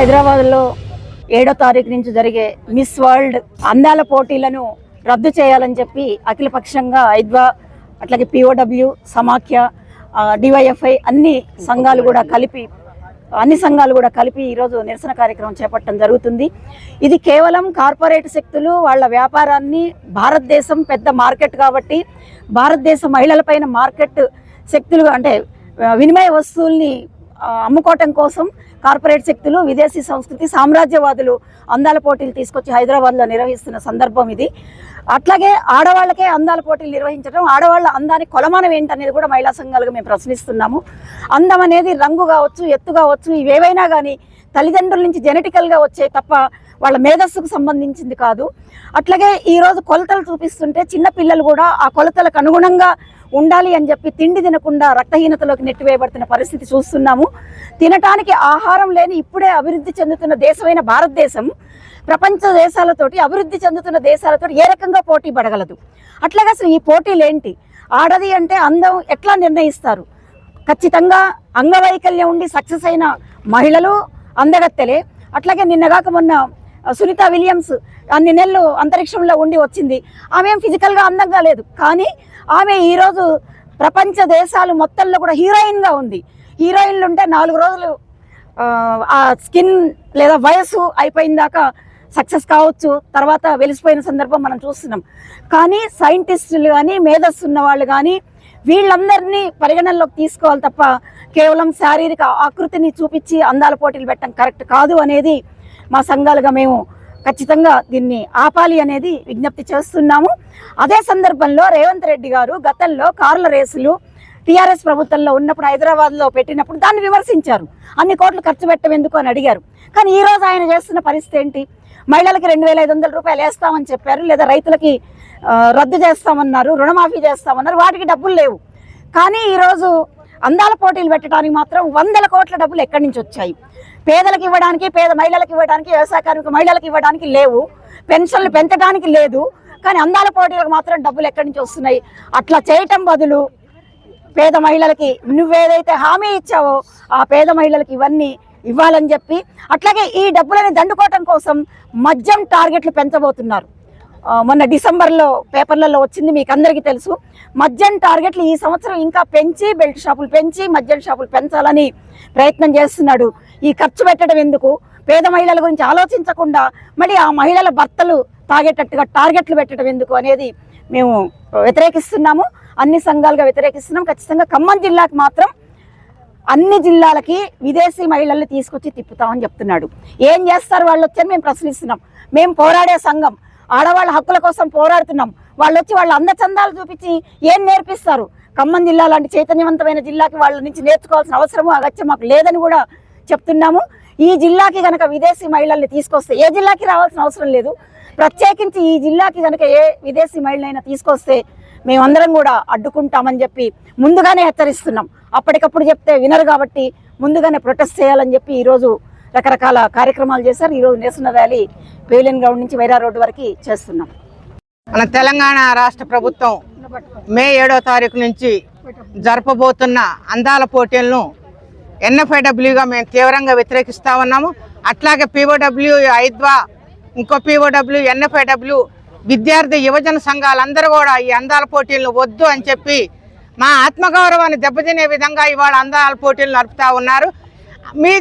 హైదరాబాద్లో ఏడో తారీఖు నుంచి జరిగే మిస్ వరల్డ్ అందాల పోటీలను రద్దు చేయాలని చెప్పి అఖిలపక్షంగా ఐద్వా అట్లాగే పిఓడబ్ల్యూ సమాఖ్య డివైఎఫ్ఐ అన్ని సంఘాలు కూడా కలిపి అన్ని సంఘాలు కూడా కలిపి ఈరోజు నిరసన కార్యక్రమం చేపట్టడం జరుగుతుంది. ఇది కేవలం కార్పొరేట్ శక్తులు వాళ్ళ వ్యాపారాన్ని భారతదేశం పెద్ద మార్కెట్ కాబట్టి భారతదేశ మహిళలపైన మార్కెట్ శక్తులు అంటే వినిమయ వస్తువుల్ని అమ్ముకోవటం కోసం కార్పొరేట్ శక్తులు విదేశీ సంస్కృతి సామ్రాజ్యవాదులు అందాల పోటీలు తీసుకొచ్చి హైదరాబాద్లో నిర్వహిస్తున్న సందర్భం ఇది. అట్లాగే ఆడవాళ్ళకే అందాల పోటీలు నిర్వహించడం ఆడవాళ్ళ అందాన్ని కొలమానం ఏంటనేది కూడా మహిళా సంఘాలుగా మేము ప్రశ్నిస్తున్నాము. అందం అనేది రంగు కావచ్చు ఎత్తు కావచ్చు ఇవేవైనా కానీ తల్లిదండ్రుల నుంచి జెనెటికల్గా వచ్చే తప్ప వాళ్ళ మేధస్సుకు సంబంధించింది కాదు. అట్లాగే ఈరోజు కొలతలు చూపిస్తుంటే చిన్న పిల్లలు కూడా ఆ కొలతలకు అనుగుణంగా ఉండాలి అని చెప్పి తిండి తినకుండా రక్తహీనతలోకి నెట్టివేయబడుతున్న పరిస్థితి చూస్తున్నాము. తినటానికి ఆహారం లేని ఇప్పుడే అభివృద్ధి చెందుతున్న దేశమైన భారతదేశం ప్రపంచ దేశాలతోటి అభివృద్ధి చెందుతున్న దేశాలతో ఏ రకంగా పోటీ పడగలదు. అట్లాగే అసలు ఈ పోటీలు ఏంటి? ఆడది అంటే అందం ఎట్లా నిర్ణయిస్తారు? ఖచ్చితంగా అంగవైకల్యం ఉండి సక్సెస్ అయిన మహిళలు అందగత్తెలే. అట్లాగే నిన్నగాక మొన్న సునీత విలియమ్స్ అన్ని నెలలు అంతరిక్షంలో ఉండి వచ్చింది. ఆమె ఏం ఫిజికల్గా అందంగా లేదు. కానీ ఆమె ఈరోజు ప్రపంచ దేశాలు మొత్తంలో కూడా హీరోయిన్గా ఉంది. హీరోయిన్లు ఉంటే నాలుగు రోజులు ఆ, ఆ స్కిన్ లేదా వయసు అయిపోయిన దాకా సక్సెస్ కావచ్చు. తర్వాత వెలిసిపోయిన సందర్భం మనం చూస్తున్నాం. కానీ సైంటిస్టులు కానీ మేధస్సు ఉన్న వాళ్ళు కానీ వీళ్ళందరినీ పరిగణనలోకి తీసుకోవాలి తప్ప కేవలం శారీరక ఆకృతిని చూపించి అందాల పోటీలు పెట్టడం కరెక్ట్ కాదు అనేది మా సంఘాలుగా మేము ఖచ్చితంగా దీన్ని ఆపాలి అనేది విజ్ఞప్తి చేస్తున్నాము. అదే సందర్భంలో రేవంత్ రెడ్డి గారు గతంలో కార్ల రేసులు టీఆర్ఎస్ ప్రభుత్వంలో ఉన్నప్పుడు హైదరాబాద్లో పెట్టినప్పుడు దాన్ని విమర్శించారు. అన్ని కోట్లు ఖర్చు పెట్టడం ఎందుకు అని అడిగారు. కానీ ఈరోజు ఆయన చేస్తున్న పరిస్థితి ఏంటి? మహిళలకి రెండు వేల ఐదు వందల రూపాయలు వేస్తామని చెప్పారు లేదా రైతులకి రద్దు చేస్తామన్నారు రుణమాఫీ చేస్తామన్నారు వాటికి డబ్బులు లేవు. కానీ ఈరోజు అందాల పోటీలు పెట్టడానికి మాత్రం వందల కోట్ల డబ్బులు ఎక్కడి నుంచి వచ్చాయి? పేదలకు ఇవ్వడానికి పేద మహిళలకు ఇవ్వడానికి వ్యవసాయ కార్మిక మహిళలకు ఇవ్వడానికి లేవు. పెన్షన్లు పెంచడానికి లేదు. కానీ అందాల పోటీలకు మాత్రం డబ్బులు ఎక్కడి నుంచి వస్తున్నాయి? అట్లా చేయటం బదులు పేద మహిళలకి నువ్వేదైతే హామీ ఇచ్చావో ఆ పేద మహిళలకి ఇవన్నీ ఇవ్వాలని చెప్పి అట్లాగే ఈ డబ్బులని దండుకోవటం కోసం మద్యం టార్గెట్లు పెంచబోతున్నారు. మొన్న డిసెంబర్లో పేపర్లలో వచ్చింది మీకు అందరికీ తెలుసు. మద్యం టార్గెట్లు ఈ సంవత్సరం ఇంకా పెంచి బెల్ట్ షాపులు పెంచి మద్యం షాపులు పెంచాలని ప్రయత్నం చేస్తున్నాడు. ఈ ఖర్చు పెట్టడం ఎందుకు? పేద మహిళల గురించి ఆలోచించకుండా మళ్ళీ ఆ మహిళల భర్తలు తాగేటట్టుగా టార్గెట్లు పెట్టడం ఎందుకు అనేది మేము వ్యతిరేకిస్తున్నాము. అన్ని సంఘాలుగా వ్యతిరేకిస్తున్నాం. ఖచ్చితంగా ఖమ్మం జిల్లాకు మాత్రం అన్ని జిల్లాలకి విదేశీ మహిళల్ని తీసుకొచ్చి తిప్పుతామని చెప్తున్నాడు. ఏం చేస్తారు? వాళ్ళు వచ్చని మేము ప్రశ్నిస్తున్నాం. మేము పోరాడే సంఘం. ఆడవాళ్ళ హక్కుల కోసం పోరాడుతున్నాం. వాళ్ళు వచ్చి వాళ్ళ అందచందాలు చూపించి ఏం నేర్పిస్తారు? ఖమ్మం జిల్లా లాంటి చైతన్యవంతమైన జిల్లాకి వాళ్ళ నుంచి నేర్చుకోవాల్సిన అవసరము అగత్యం మాకు లేదని కూడా చెప్తున్నాము. ఈ జిల్లాకి గనక విదేశీ మహిళల్ని తీసుకొస్తే ఏ జిల్లాకి రావాల్సిన అవసరం లేదు. ప్రత్యేకించి ఈ జిల్లాకి గనక ఏ విదేశీ మహిళనైనా తీసుకొస్తే మేమందరం కూడా అడ్డుకుంటామని చెప్పి ముందుగానే హెచ్చరిస్తున్నాం. అప్పటికప్పుడు చెప్తే వినరు కాబట్టి ముందుగానే ప్రొటెస్ట్ చేయాలని చెప్పి ఈరోజు రకరకాల కార్యక్రమాలు చేశారు. ఈరోజు నిరసన ర్యాలీ పేలియన్ గ్రౌండ్ నుంచి వైరా రోడ్డు వరకు చేస్తున్నాం. మన తెలంగాణ రాష్ట్ర ప్రభుత్వం మే ఏడో తారీఖు నుంచి జరపబోతున్న అందాల పోటీలను ఎన్ఎఫ్ఐడబ్ల్యూగా మేము తీవ్రంగా వ్యతిరేకిస్తూ ఉన్నాము. అట్లాగే పీఓడబ్ల్యూ ఐద్వా ఇంకో పీఓడబ్ల్యూ ఎన్ఎఫ్ఐడబ్ల్యూ విద్యార్థి యువజన సంఘాలందరూ కూడా ఈ అందాల పోటీలను వద్దు అని చెప్పి మా ఆత్మగౌరవాన్ని దెబ్బతినే విధంగా ఇవాళ అందాల పోటీలు నడుపుతా ఉన్నారు. మీ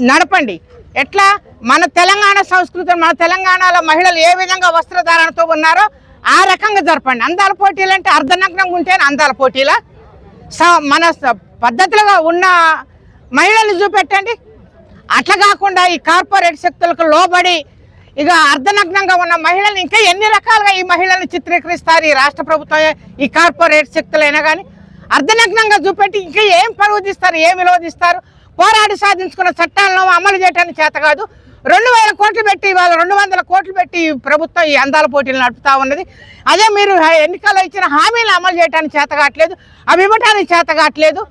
నడపండి. ఎట్లా? మన తెలంగాణ సంస్కృతి మన తెలంగాణలో మహిళలు ఏ విధంగా వస్త్రధారణతో ఉన్నారో ఆ రకంగా జరపండి. అందాల పోటీలు అంటే అర్ధనగ్నంగా ఉంటేనే అందాల పోటీలా? స- మన స- పద్ధతిలో ఉన్న మహిళలు చూపెట్టండి. అట్లా కాకుండా ఈ కార్పొరేట్ శక్తులకు లోబడి ఇక అర్ధనగ్నంగా ఉన్న మహిళలు ఇంకా ఎన్ని రకాలుగా ఈ మహిళలను చిత్రీకరిస్తారు ఈ రాష్ట్ర ప్రభుత్వం ఈ కార్పొరేట్ శక్తులైనా కానీ అర్ధనగ్నంగా చూపెట్టి ఇంకా ఏం పరువు ఏం విలోదిస్తారు పోరాడి సాధించుకున్న చట్టాలను అమలు చేయడానికి చేత కాదు రెండు వేల కోట్లు పెట్టి ఇవాళ రెండు వందల కోట్లు పెట్టి ప్రభుత్వం ఈ అందాల పోటీలు నడుపుతా ఉన్నది. అదే మీరు ఎన్నికల్లో ఇచ్చిన హామీలు అమలు చేయడానికి చేత కావట్లేదు అవి ఇవ్వటానికి చేత కావట్లేదు.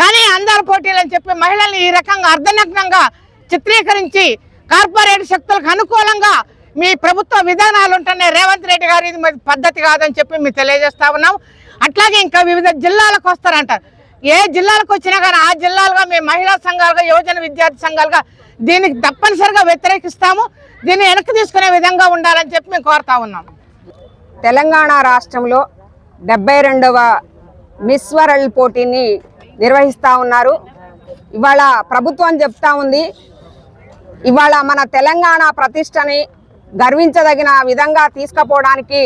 కానీ అందాల పోటీలు అని చెప్పి మహిళల్ని ఈ రకంగా అర్ధనగ్నంగా చిత్రీకరించి కార్పొరేట్ శక్తులకు అనుకూలంగా మీ ప్రభుత్వ విధానాలు ఉంటున్నాయి రేవంత్ రెడ్డి గారు ఇది పద్ధతి కాదని చెప్పి మేము తెలియజేస్తా ఉన్నాం అట్లాగే ఇంకా వివిధ జిల్లాలకు వస్తారంటారు. ఏ జిల్లాలకు వచ్చినా కానీ ఆ జిల్లాలుగా మేము మహిళా సంఘాలుగా యువజన విద్యార్థి సంఘాలుగా దీనికి తప్పనిసరిగా వ్యతిరేకిస్తాము. దీన్ని వెనక్కి తీసుకునే విధంగా ఉండాలని చెప్పి మేము కోరుతా ఉన్నాం. తెలంగాణ రాష్ట్రంలో డెబ్బై రెండవ మిస్ వరల్డ్ పోటీని నిర్వహిస్తూ ఉన్నారు. ఇవాళ ప్రభుత్వం చెప్తా ఉంది ఇవాళ మన తెలంగాణ ప్రతిష్టని గర్వించదగిన విధంగా తీసుకుపోవడానికి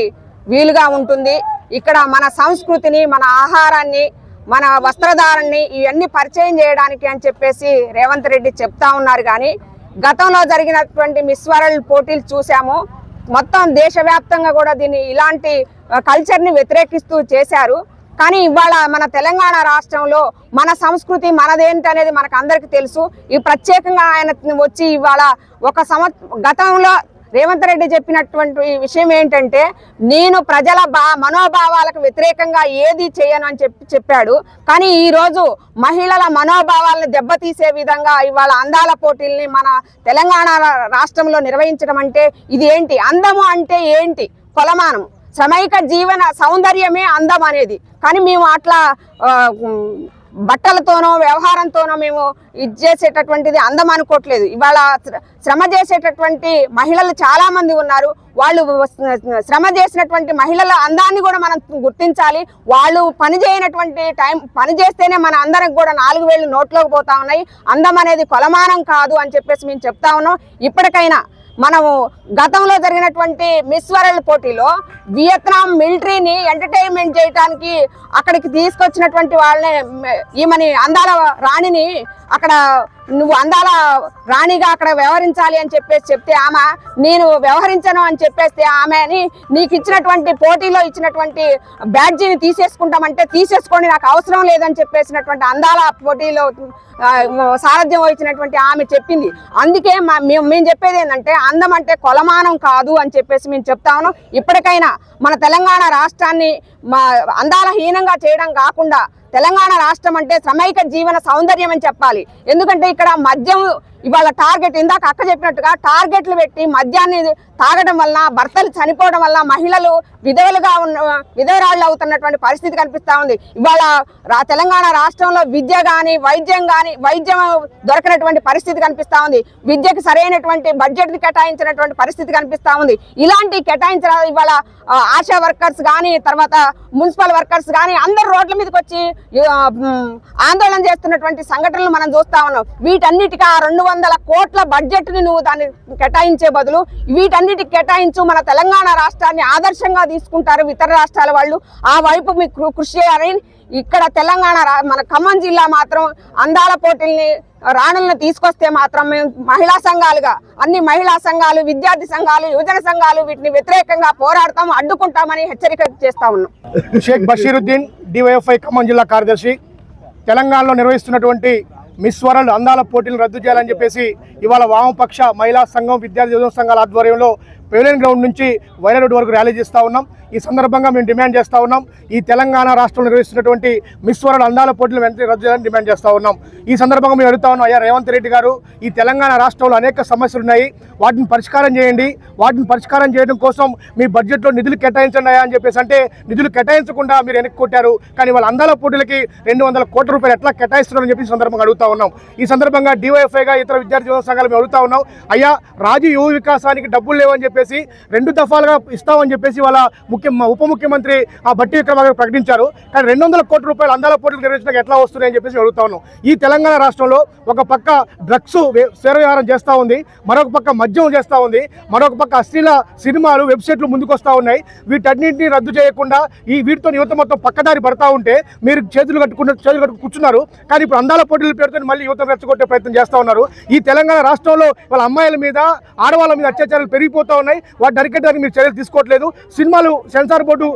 వీలుగా ఉంటుంది. ఇక్కడ మన సంస్కృతిని మన ఆహారాన్ని మన వస్త్రధారణని ఇవన్నీ పరిచయం చేయడానికి అని చెప్పేసి రేవంత్ రెడ్డి చెప్తా ఉన్నారు కానీ గతంలో జరిగినటువంటి మిస్ వరల్డ్ పోటీలు చూసాము. మొత్తం దేశవ్యాప్తంగా కూడా దీన్ని ఇలాంటి కల్చర్ని వ్యతిరేకిస్తూ చేశారు. కానీ ఇవాళ మన తెలంగాణ రాష్ట్రంలో మన సంస్కృతి మనదేంటి అనేది మనకు అందరికీ తెలుసు. ఈ ప్రత్యేకంగా ఆయన వచ్చి ఇవాళ ఒక సంవ గతంలో రేవంత్ రెడ్డి చెప్పినటువంటి విషయం ఏంటంటే నేను ప్రజల బా మనోభావాలకు వ్యతిరేకంగా ఏది చేయను అని చెప్పి చెప్పాడు. కానీ ఈరోజు మహిళల మనోభావాలను దెబ్బతీసే విధంగా ఇవాళ అందాల పోటీల్ని మన తెలంగాణ రాష్ట్రంలో నిర్వహించడం అంటే ఇది ఏంటి? అందము అంటే ఏంటి? కొలమానం సమైక జీవన సౌందర్యమే అందం అనేది. కానీ మేము అట్లా బట్టలతోనో వ్యవహారంతోనో మేము ఇది చేసేటటువంటిది అందం అనుకోవట్లేదు. ఇవాళ శ్ర- శ్రమ చేసేటటువంటి మహిళలు చాలామంది ఉన్నారు. వాళ్ళు శ్రమ చేసినటువంటి మహిళల అందాన్ని కూడా మనం గుర్తించాలి. వాళ్ళు పని చేయనటువంటి టైం పని చేస్తేనే మన అందరికి కూడా నాలుగు వేలు నోట్లోకి పోతా ఉన్నాయి. అందం అనేది కొలమానం కాదు అని చెప్పేసి మేము చెప్తా ఉన్నాం. ఇప్పటికైనా మనము గతంలో జరిగినటువంటి మిస్ వరల్డ్ పోటీలో వియత్నాం మిలిటరీని ఎంటర్టైన్మెంట్ చేయడానికి అక్కడికి తీసుకొచ్చినటువంటి వాళ్ళని మ- ఈమెని అందాల రాణిని అక్కడ నువ్వు అందాల రాణిగా అక్కడ వ్యవహరించాలి అని చెప్పేసి చెప్తే ఆమె నేను వ్యవహరించను అని చెప్పేస్తే ఆమెని నీకు ఇచ్చినటువంటి పోటీలో ఇచ్చినటువంటి బ్యాడ్జీని తీసేసుకుంటామంటే తీసేసుకోండి నాకు అవసరం లేదని చెప్పేసినటువంటి అందాల పోటీలో సారథ్యం వహించినటువంటి ఆమె చెప్పింది. అందుకే మా- మేము మేము చెప్పేది ఏంటంటే అందం అంటే కొలమానం కాదు అని చెప్పేసి మేము చెప్తా ఉన్నాం. ఇప్పటికైనా మన తెలంగాణ రాష్ట్రాన్ని మా అందాల హీనంగా చేయడం కాకుండా తెలంగాణ రాష్ట్రం అంటే శ్రమైక జీవన సౌందర్యం అని చెప్పాలి. ఎందుకంటే ఇక్కడ మద్యం ఇవాళ టార్గెట్ ఇందాక అక్క చెప్పినట్టుగా టార్గెట్లు పెట్టి మద్యాన్ని తాగడం వలన భర్తలు చనిపోవడం వల్ల మహిళలు విధవలుగా ఉన్న విధవరాళ్ళు అవుతున్నటువంటి పరిస్థితి కనిపిస్తూ ఉంది. ఇవాళ తెలంగాణ రాష్ట్రంలో విద్య కానీ వైద్యం కానీ వైద్యం దొరకనటువంటి పరిస్థితి కనిపిస్తా ఉంది. విద్యకు సరైనటువంటి బడ్జెట్ కేటాయించినటువంటి పరిస్థితి కనిపిస్తా ఉంది. ఇలాంటి కేటాయించిన ఇవాళ ఆశా వర్కర్స్ కానీ తర్వాత మున్సిపల్ వర్కర్స్ కానీ అందరు రోడ్ల మీదకి వచ్చి ఆందోళన చేస్తున్నటువంటి సంఘటనలు మనం చూస్తా ఉన్నాం. వీటన్నిటికీ ఆ రెండు వందల కోట్ల బడ్జెట్ని నువ్వు దాన్ని కేటాయించే బదులు వీటన్నిటి కేటాయించు మన తెలంగాణ రాష్ట్రాన్ని ఆదర్శంగా తీసుకుంటారు ఇతర రాష్ట్రాల వాళ్ళు. ఆ వైపు మీకు కృ- కృషి చేయాలని ఇక్కడ తెలంగాణ రా- మన ఖమ్మం జిల్లా మాత్రం అందాల పోటీల్ని రాణులను తీసుకొస్తే మాత్రం మేము మహిళా సంఘాలుగా అన్ని మహిళా సంఘాలు విద్యార్థి సంఘాలు యువజన సంఘాలు వీటిని వ్యతిరేకంగా పోరాడతాం అడ్డుకుంటామని హెచ్చరిక చేస్తా ఉన్నాం. షేక్ బషీరుద్దీన్ డివైఎఫ్ఐ ఖమ్మం జిల్లా కార్యదర్శి. తెలంగాణలో నిర్వహిస్తున్నటువంటి మిస్ వరల్డ్ అందాల పోటీలు రద్దు చేయాలని చెప్పేసి ఇవాళ వామపక్ష మహిళా సంఘం విద్యార్థి యువజన సంఘాల ఆధ్వర్యంలో పెవిలియన్ గ్రౌండ్ నుంచి వైరా రోడ్ వరకు ర్యాలీ చేస్తూ ఉన్నాం. ఈ సందర్భంగా మేము డిమాండ్ చేస్తూ ఉన్నాం. ఈ తెలంగాణ రాష్ట్రంలో నిర్వహిస్తున్నటువంటి మిస్ వరల్డ్ అందాల పోటీలు వెంటనే రద్దు చేయాలని డిమాండ్ చేస్తూ ఉన్నాం. ఈ సందర్భంగా మేము అడుగుతా ఉన్నాం అయ్యా రేవంత్ రెడ్డి గారు ఈ తెలంగాణ రాష్ట్రంలో అనేక సమస్యలు ఉన్నాయి. వాటిని పరిష్కారం చేయండి. వాటిని పరిష్కారం చేయడం కోసం మీ బడ్జెట్లో నిధులు కేటాయించండి అయ్యా అని చెప్పేసి అంటే నిధులు కేటాయించకుండా మీరు వెనక్కి కొట్టారు కానీ వాళ్ళ అందాల పోటీలకి రెండు వందల కోట్ల రూపాయలు ఎట్లా కేటాయిస్తున్నారని చెప్పి సందర్భంగా అడుగుతా ఉన్నాం. ఈ సందర్భంగా డివైఎఫ్ఐగా ఇతర విద్యార్థి సంఘాలు మేము అడుగుతా ఉన్నాం అయ్యా రాజు యువ వికాసానికి డబ్బులు లేవని చెప్పి చెప్పేసి రెండు దఫాలుగా ఇస్తామని చెప్పేసి వాళ్ళ ముఖ్య ఉప ముఖ్యమంత్రి ఆ బట్టి విక్రమార్క ప్రకటించారు. కానీ రెండు వందల కోట్ల రూపాయలు అందాల పోటీలు నిర్వహించడానికి ఎట్లా వస్తున్నాయని చెప్పేసి అడుగుతా ఉన్నాం. ఈ తెలంగాణ రాష్ట్రంలో ఒక పక్క డ్రగ్స్ వ్యవహారం చేస్తూ ఉంది మరొక పక్క మద్యం చేస్తూ ఉంది మరొక పక్క అశ్లీల సినిమాలు వెబ్సైట్లు ముందుకొస్తూ ఉన్నాయి. వీటన్నింటినీ రద్దు చేయకుండా ఈ వీటితో యువత మొత్తం పక్కదారి పడతా ఉంటే మీరు చేతులు కట్టుకున్న చేతులు కట్టుకు కూర్చున్నారు. కానీ ఇప్పుడు అందాల పోటీల పేరుతో మళ్ళీ యువత రెచ్చగొట్టే ప్రయత్నం చేస్తూ ఉన్నారు. ఈ తెలంగాణ రాష్ట్రంలో వాళ్ళ అమ్మాయిల మీద ఆడవాళ్ళ మీద అత్యాచారాలు పెరిగిపోతూ ఉన్నాయి. వాటిని అరికట్టడానికి మీరు చర్యలు తీసుకోవట్లేదు. సినిమాలు సెన్సార్ బోర్డు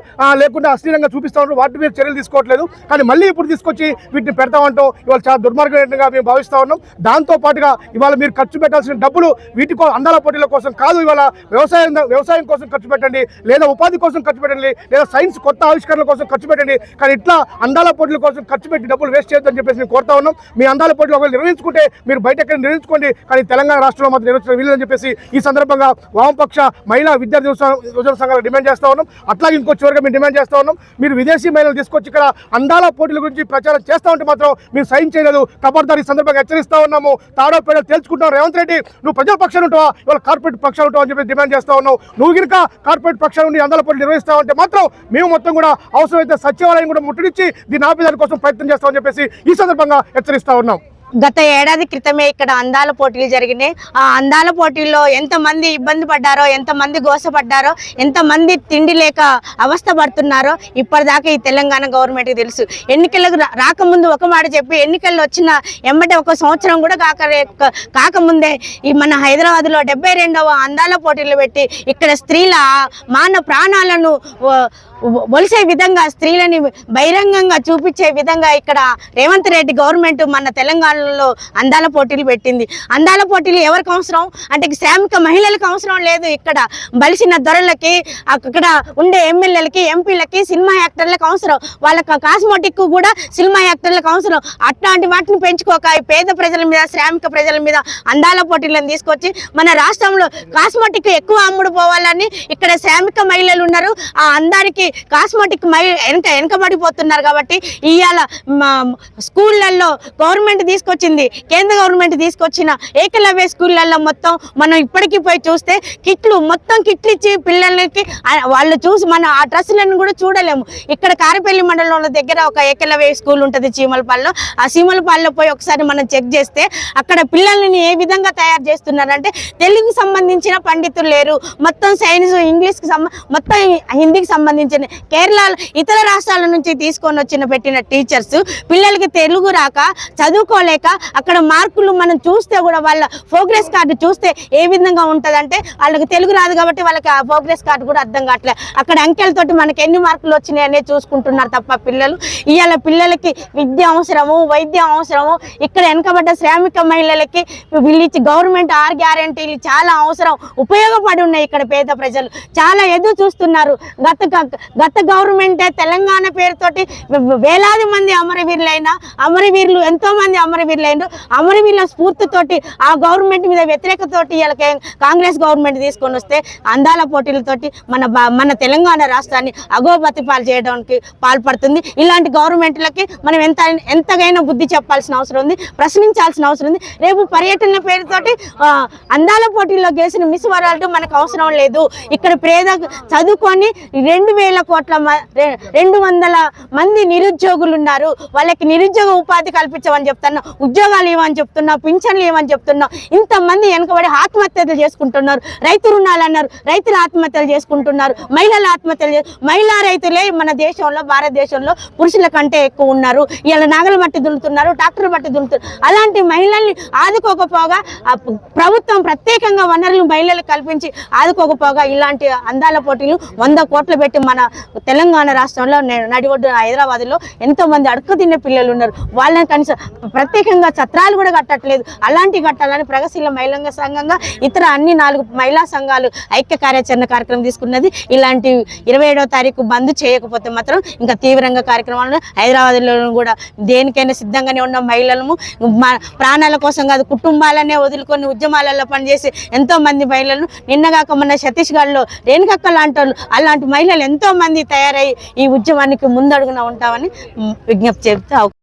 లేకుండా అశ్లీలంగా చూపిస్తూ ఉంటారు వాటి మీరు చర్యలు తీసుకోవట్లేదు. కానీ మళ్ళీ ఇప్పుడు తీసుకొచ్చి వీటిని పెడతామంటాం ఇవాళ చాలా దుర్మార్గంగా మేము భావిస్తూ ఉన్నాం. దాంతో పాటుగా ఇవాళ మీరు ఖర్చు పెట్టాల్సిన డబ్బులు వీటి అందాల పోటీల కోసం కాదు ఇవాళ వ్యవసాయం వ్యవసాయం కోసం ఖర్చు పెట్టండి. లేదా ఉపాధి కోసం ఖర్చు పెట్టండి. లేదా సైన్స్ కొత్త ఆవిష్కరణల కోసం ఖర్చు పెట్టండి. కానీ ఇట్లా అందాల పోటీల కోసం ఖర్చు పెట్టి డబ్బులు వేస్ట్ చేయొద్దని చెప్పేసి నేను కోరుతా ఉన్నాం. మీ అందాల పోటీలు ఒకవేళ నిర్వహించుకుంటే మీరు బయట ఎక్కడ నిర్వహించుకోండి. కానీ తెలంగాణ రాష్ట్రంలో మాత్రం నిర్వహించడం వీలేదని చెప్పేసి ఈ సందర్భంగా వామపక్ష వామపక్ష మహిళా విద్యార్థి యువజన సంఘాలు డిమాండ్ చేస్తా ఉన్నాం. అట్లాగే ఇంకో చివరిగా మేము డిమాండ్ చేస్తా ఉన్నాం. మీరు విదేశీ మహిళలు తీసుకొచ్చి ఇక్కడ అందాల పోటీల గురించి ప్రచారం చేస్తా ఉంటే మాత్రం మీరు సైన్ చేయలేదు. ఖబర్దారి ఈ సందర్భంగా హెచ్చరిస్తా ఉన్నాము. తాడో పేడ తెలుసుకుంటాం రేవంత్ రెడ్డి నువ్వు ప్రజల పక్షాలు ఉంటావా? ఇవాళ కార్పొరేట్ పక్షాలు ఉంటావు అని చెప్పి డిమాండ్ చేస్తా ఉన్నావు. నువ్వు గినక కార్పొరేట్ పక్షాల నుండి అందాల పోటీలు నిర్వహిస్తావు అంటే మాత్రం మేము మొత్తం కూడా అవసరమైతే సచివాలయం కూడా ముట్టడించి దీన్ని ఆపేదాని కోసం ప్రయత్నం చేస్తామని చెప్పేసి ఈ సందర్భంగా హెచ్చరిస్తా ఉన్నాం. గత ఏడాది క్రితమే ఇక్కడ అందాల పోటీలు జరిగినాయి. ఆ అందాల పోటీల్లో ఎంతమంది ఇబ్బంది పడ్డారో ఎంతమంది గోసపడ్డారో ఎంతమంది తిండి లేక అవస్థ పడుతున్నారో ఇప్పటిదాకా ఈ తెలంగాణ గవర్నమెంట్కి తెలుసు. ఎన్నికలకు రా- రాకముందు ఒక మాట చెప్పి ఎన్నికల్లో వచ్చిన ఎమ్మటే ఒక సంవత్సరం కూడా కాక కాకముందే ఈ మన హైదరాబాద్లో డెబ్బై రెండవ అందాల పోటీలు పెట్టి ఇక్కడ స్త్రీల మాన ప్రాణాలను ఒలిసే విధంగా స్త్రీలని బహిరంగంగా చూపించే విధంగా ఇక్కడ రేవంత్ రెడ్డి గవర్నమెంట్ మన తెలంగాణలో అందాల పోటీలు పెట్టింది. అందాల పోటీలు ఎవరికి అవసరం? అంటే శ్రామిక మహిళలకు అవసరం లేదు ఇక్కడ. బలిసిన దొరలకి అక్కడ ఉండే ఎమ్మెల్యేలకి ఎంపీలకి సినిమా యాక్టర్లకు అవసరం. వాళ్ళకి కాస్మోటిక్ కూడా సినిమా యాక్టర్లకు అవసరం. అట్లాంటి వాటిని పెంచుకోక పేద ప్రజల మీద శ్రామిక ప్రజల మీద అందాల పోటీలను తీసుకొచ్చి మన రాష్ట్రంలో కాస్మోటిక్ ఎక్కువ అమ్ముడు పోవాలని ఇక్కడ శ్రామిక మహిళలు ఉన్నారు. ఆ అందానికి కాస్మెటిక్ మై వెనక వెనకబడిపోతున్నారు కాబట్టి ఇవాళ స్కూళ్ళల్లో గవర్నమెంట్ తీసుకొచ్చింది కేంద్ర గవర్నమెంట్ తీసుకొచ్చిన ఏకలవ్య స్కూళ్ళల్లో మొత్తం మనం ఇప్పటికీ పోయి చూస్తే కిట్లు మొత్తం కిట్లు ఇచ్చి పిల్లలకి వాళ్ళు చూసి మన ఆ డ్రెస్సులను కూడా చూడలేము. ఇక్కడ కారపల్లి మండలంలో దగ్గర ఒక ఏకలవ్య స్కూల్ ఉంటుంది చీమలపాల్లో ఆ చీమలపాల్లో పోయి ఒకసారి మనం చెక్ చేస్తే అక్కడ పిల్లల్ని ఏ విధంగా తయారు చేస్తున్నారంటే తెలుగుకి సంబంధించిన పండితులు లేరు. మొత్తం సైన్స్ ఇంగ్లీష్కి సంబ మొత్తం హిందీకి సంబంధించిన కేరళ ఇతర రాష్ట్రాల నుంచి తీసుకొని వచ్చిన పెట్టిన టీచర్స్ పిల్లలకి తెలుగు రాక చదువుకోలేక అక్కడ మార్కులు మనం చూస్తే కూడా వాళ్ళ ప్రోగ్రెస్ కార్డు చూస్తే ఏ విధంగా ఉంటుందంటే వాళ్ళకి తెలుగు రాదు కాబట్టి వాళ్ళకి ఆ ప్రోగ్రెస్ కార్డు కూడా అర్థం కావట్లేదు అక్కడ అంకెలతోటి మనకి ఎన్ని మార్కులు వచ్చినాయి అనేది చూసుకుంటున్నారు తప్ప పిల్లలు. ఇవాళ పిల్లలకి విద్య అవసరము వైద్యం అవసరము ఇక్కడ వెనకబడ్డ శ్రామిక మహిళలకి వీళ్ళు గవర్నమెంట్ ఆర్ గ్యారంటీలు చాలా అవసరం ఉపయోగపడి ఉన్నాయి ఇక్కడ పేద ప్రజలు. చాలా ఎదురు చూస్తున్నారు. గత గ- గత గవర్నమెంట్ తెలంగాణ పేరుతోటి వేలాది మంది అమరవీరులైన అమరవీరులు ఎంతో మంది అమరవీరులైన అమరవీరుల స్ఫూర్తితోటి ఆ గవర్నమెంట్ మీద వ్యతిరేకతోటి వీళ్ళకి కాంగ్రెస్ గవర్నమెంట్ తీసుకొని వస్తే అందాల పోటీలతోటి మన మన తెలంగాణ రాష్ట్రాన్ని అగోపతి పాలు చేయడానికి పాల్పడుతుంది. ఇలాంటి గవర్నమెంట్లకి మనం ఎంత ఎంతగైనా బుద్ధి చెప్పాల్సిన అవసరం ఉంది ప్రశ్నించాల్సిన అవసరం ఉంది. రేపు పర్యటన పేరుతోటి అందాల పోటీల్లో గేసిన మిస్ వరల్డ్ మనకు అవసరం లేదు. ఇక్కడ పేద చదువుకొని రెండు వేల కోట్ల రెండు వందల మంది నిరుద్యోగులు ఉన్నారు వాళ్ళకి నిరుద్యోగ ఉపాధి కల్పించమని చెప్తున్నాం ఉద్యోగాలు ఇవ్వని చెప్తున్నాం పింఛన్లు ఇవ్వని చెప్తున్నాం ఇంతమంది వెనకబడి ఆత్మహత్యలు చేసుకుంటున్నారు. రైతు రుణాలు అన్నారు రైతులు ఆత్మహత్యలు చేసుకుంటున్నారు మహిళలు ఆత్మహత్యలు మహిళా రైతులే మన దేశంలో భారతదేశంలో పురుషుల కంటే ఎక్కువ ఉన్నారు. ఇలా నాగల మట్టి దులుతున్నారు ట్రాక్టర్ మట్టి దులుతున్నారు అలాంటి మహిళల్ని ఆదుకోకపోగా ప్రభుత్వం ప్రత్యేకంగా వనరులు మహిళలకు కల్పించి ఆదుకోకపోగా ఇలాంటి అందాల పోటీలు వంద కోట్లు పెట్టి మన తెలంగాణ రాష్ట్రంలో నడివడ్డు హైదరాబాద్లో ఎంతో మంది అడుక్కు తినే పిల్లలు ఉన్నారు. వాళ్ళని కనీసం ప్రత్యేకంగా చత్రాలు కూడా కట్టట్లేదు. అలాంటి కట్టాలని ప్రగతిశీల మహిళా సంఘంగా ఇతర అన్ని నాలుగు మహిళా సంఘాలు ఐక్య కార్యాచరణ కార్యక్రమం తీసుకున్నది. ఇలాంటి ఇరవై ఏడవ తారీఖు బంద్ చేయకపోతే మాత్రం ఇంకా తీవ్రంగా కార్యక్రమాలను హైదరాబాద్లో కూడా దేనికైనా సిద్ధంగానే ఉన్న మహిళలము ప్రాణాల కోసం కాదు కుటుంబాలనే వదులుకొని ఉద్యమాలలో పనిచేసి ఎంతో మంది మహిళలను నిన్నగాక మొన్న ఛత్తీస్గఢ్లో రేణుకక్క లాంటి అలాంటి మహిళలు ఎంతో మంది తయారై ఈ ఉద్యమానికి ముందడుగున ఉంటామని విజ్ఞప్తి చెప్తే